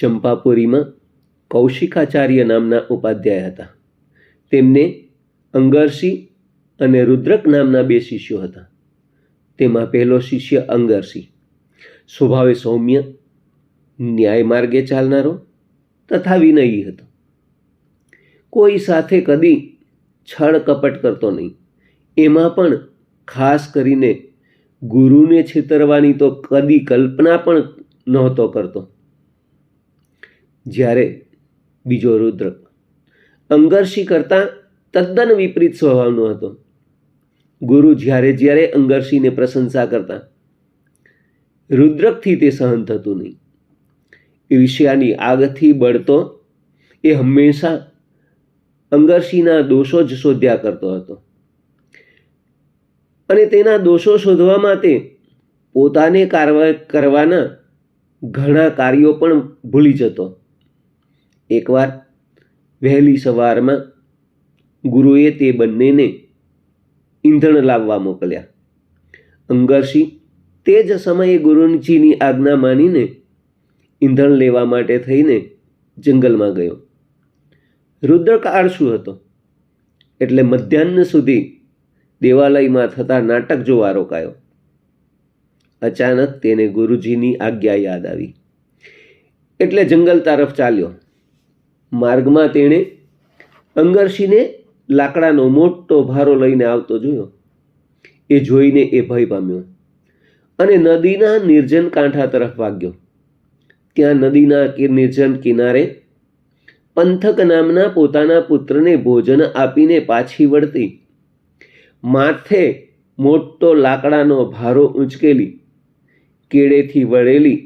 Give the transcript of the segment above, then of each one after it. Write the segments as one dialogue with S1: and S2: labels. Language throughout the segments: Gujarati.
S1: ચંપાપુરીમાં કૌશિકાચાર્ય નામના ઉપાધ્યાય હતા. તેમને અંગર્ષિ અને રુદ્રક નામના બે શિષ્યો હતા. તેમાં પહેલો શિષ્ય અંગર્ષિ. સ્વભાવે સૌમ્ય, ન્યાય માર્ગે ચાલનારો તથા વિનયી હતો. કોઈ સાથે કદી છળ કપટ કરતો નહીં. એમાં પણ ખાસ કરીને ગુરુને છેતરવાની તો કદી કલ્પના પણ નહોતો કરતો. જ્યારે બીજો રુદ્રક અંગર્ષિ કરતાં તદ્દન વિપરીત સ્વભાવનો હતો. ગુરુ જ્યારે જ્યારે અંગર્ષિને પ્રશંસા કરતા, રુદ્રકથી તે સહન થતું નહીં. ઈર્ષ્યાની આગથી બળતો એ હંમેશા અંગર્ષિના દોષો જ શોધ્યા કરતો હતો. અને તેના દોષો શોધવા માટે પોતાને કારવા કરવાના ઘણા કાર્યો પણ ભૂલી જતો. એકવાર વહેલી સવારમાં ગુરુએ તે બંનેને ઈંધણ લાવવા મોકલ્યા. અંગરસિંહ તે જ સમયે ગુરુજીની આજ્ઞા માનીને ઈંધણ લેવા માટે થઈને જંગલમાં ગયો. રુદ્રક આળસુ હતો? એટલે મધ્યાહ્ન સુધી દેવાલયમાં થતા નાટક જોવા રોકાયો. અચાનક તેને ગુરુજીની આજ્ઞા યાદ આવી. એટલે જંગલ તરફ ચાલ્યો. માર્ગમાં તેણે અંગરશીને લાકડાનો મોટો ભારો લઈને આવતો જોયો. એ જોઈને એ ભય પામ્યો અને નદીના નિર્જન કાંઠા તરફ વાગ્યો. ત્યાં નદીના કે નિર્જન કિનારે પંથક નામના પોતાના પુત્રને ભોજન આપીને પાછી વળતી માથે મોટો લાકડાનો ભારો ઉંચકેલી, કેળેથી વળેલી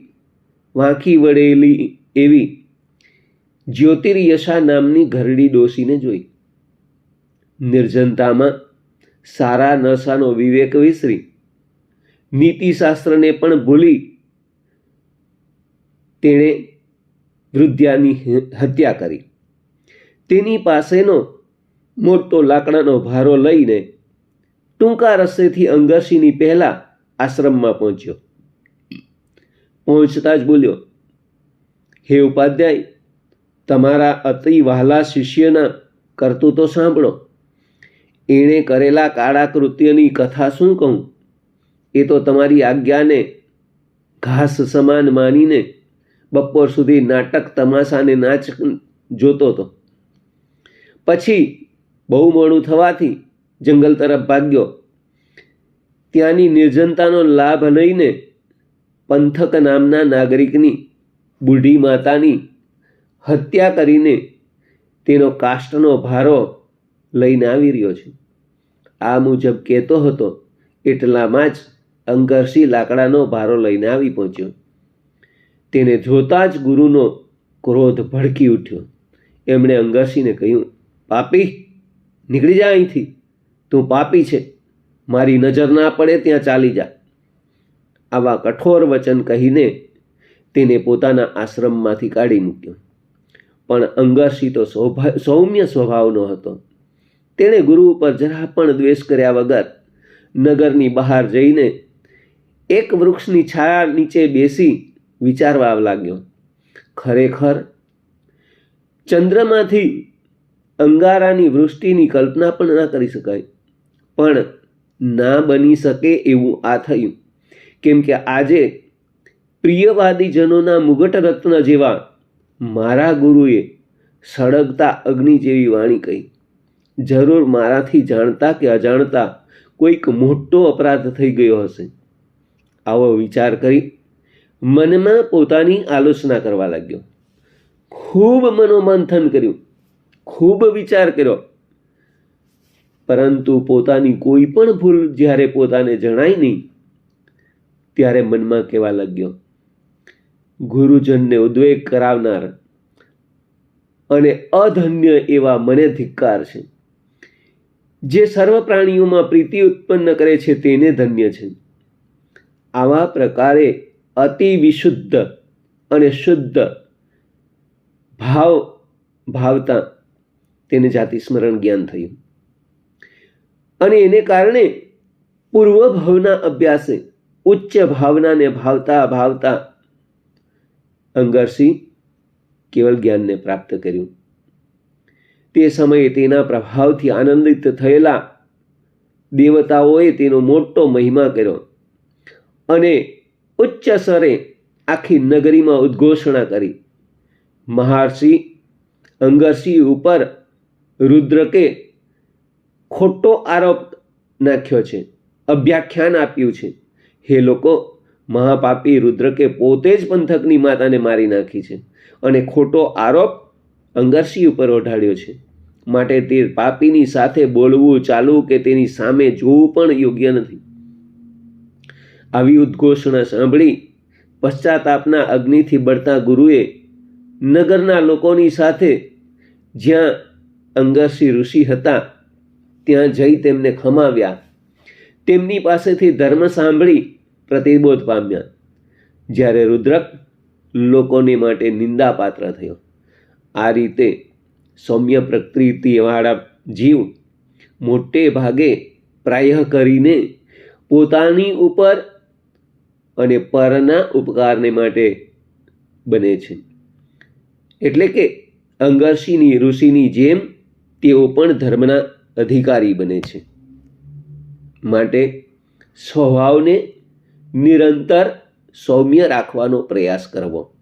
S1: વાંકી વળેલી એવી જ્યોતિર્યશા નામની ઘરડી ડોસીને જોઈ. નિર્જનતામાં સારા નશાનો વિવેક વિસરી. નીતિશાસ્ત્રને પણ ભૂલી તેણે વૃદ્ધાની હત્યા કરી. તેની પાસેનો મોટો લાકડાનો ભારો લઈને ટૂંકા રસ્તેથી અંગર્ષિની પહેલા આશ્રમમાં પહોંચ્યો. પહોંચતા જ બોલ્યો, હે ઉપાધ્યાય તમારા અતિ વહાલા શિષ્યના કરતૂતો સાંભળો. એણે કરેલા કાળા કૃત્યની કથા શું કહું? એ તો તમારી આજ્ઞાને ઘાસ સમાન માનીને બપોર સુધી નાટક તમાશાને નાચ જોતો હતો. પછી બહુ મોડું થવાથી જંગલ તરફ ભાગ્યો. ત્યાંની નિર્જનતાનો લાભ લઈને પંથક નામના નાગરિકની બુઢી માતાની હત્યા કરીને તેનો કાષ્ટનો ભારો લઈને આવી રહ્યો છે. આ મુજબ કહેતો હતો, એટલામાં જ અંગરસી લાકડાનો ભારો લઈને આવી પહોંચ્યો. તેને જોતા જ ગુરુનો ક્રોધ ભડકી ઉઠ્યો. એમણે અંગરસીને કહ્યું, પાપી, નીકળી જા અહીંથી. તું પાપી છે. મારી નજર ના પડે ત્યાં ચાલી જા. આવા કઠોર વચન કહીને તેને પોતાના આશ્રમમાંથી કાઢી મૂક્યો. પણ અંગર્ષિ તો સૌમ્ય સ્વભાવનો હતો. તેણે ગુરુ ઉપર જરા પણ દ્વેષ કર્યા વગર નગરની બહાર જઈને એક વૃક્ષની છાયા નીચે બેસી વિચારવા લાગ્યો. ખરેખર? ચંદ્રમાંથી અંગારાની વૃષ્ટિની કલ્પના પણ ના કરી શકાય. પણ ના બની શકે એવું આ થયું. કેમ કે આજે પ્રિયવાદીજનોના મુગટ રત્ન જેવા મારા ગુરુએ સળગતા અગ્નિ જેવી વાણી કહી. જરૂર મારાથી જાણતા કે અજાણતા કોઈક મોટો અપરાધ થઈ ગયો હશે. આવો વિચાર કરી મનમાં પોતાની આલોચના કરવા લાગ્યો. ખૂબ મનોમંથન કર્યું. ખૂબ વિચાર કર્યો. પરંતુ પોતાની કોઈ પણ ભૂલ જ્યારે પોતાને જણાય નહીં, ત્યારે મનમાં કહેવા લાગ્યો ગુરુજનને ઉદ્વેગ કરાવનાર અને અધન્ય એવા મને ધિક્કાર છે. જે સર્વ પ્રાણીઓમાં પ્રીતિ ઉત્પન્ન કરે છે તેને ધન્ય છે. આવા પ્રકારે અતિ વિશુદ્ધ અને શુદ્ધ ભાવ ભાવતા તેને જાતિ સ્મરણ જ્ઞાન થયું. અને એને કારણે પૂર્વ ભાવના અભ્યાસે ઉચ્ચ ભાવનાને ભાવતા ભાવતા અંગરસિંહ કેવલ જ્ઞાનને પ્રાપ્ત કર્યું. તે સમયે તેના પ્રભાવથી આનંદિત થયેલા દેવતાઓએ તેનો મોટો મહિમા કર્યો અને ઉચ્ચ સ્વરે આખી નગરીમાં ઉદ્ઘોષણા કરી. મહર્ષિ અંગરસિંહ ઉપર રુદ્રકે ખોટો આરોપ નાખ્યો છે, અભ્યાખ્યાન આપ્યું છે. હે લોકો મહાપાપી રુદ્રકે પોતે જ પંથકની માતાને મારી નાખી છે અને ખોટો આરોપ અંગરસી ઉપર ઓઢાડ્યો છે. માટે તે પાપીની સાથે બોલવું ચાલવું કે તેની સામે જોવું પણ યોગ્ય નથી. આવી ઉદ્ઘોષણા સાંભળી પશ્ચાતાપના અગ્નિથી બળતા ગુરુએ નગરના લોકોની સાથે જ્યાં અંગર્ષિ ઋષિ હતા ત્યાં જઈ તેમને ખમાવ્યા. તેમની પાસેથી ધર્મ સાંભળી પ્રતિબોધ પામ્યા. જ્યારે રુદ્રક લોકોને માટે નિંદાપાત્ર થયો. આ રીતે સૌમ્ય પ્રકૃતિવાળા જીવ મોટે ભાગે પ્રાય કરીને પોતાની ઉપર અને પરના ઉપકારને માટે બને છે. એટલે કે અંગર્ષિની ઋષિની જેમ તેઓ પણ ધર્મના અધિકારી બને છે. માટે સ્વભાવને નિરંતર સૌમ્ય રાખવાનો પ્રયાસ કરવો.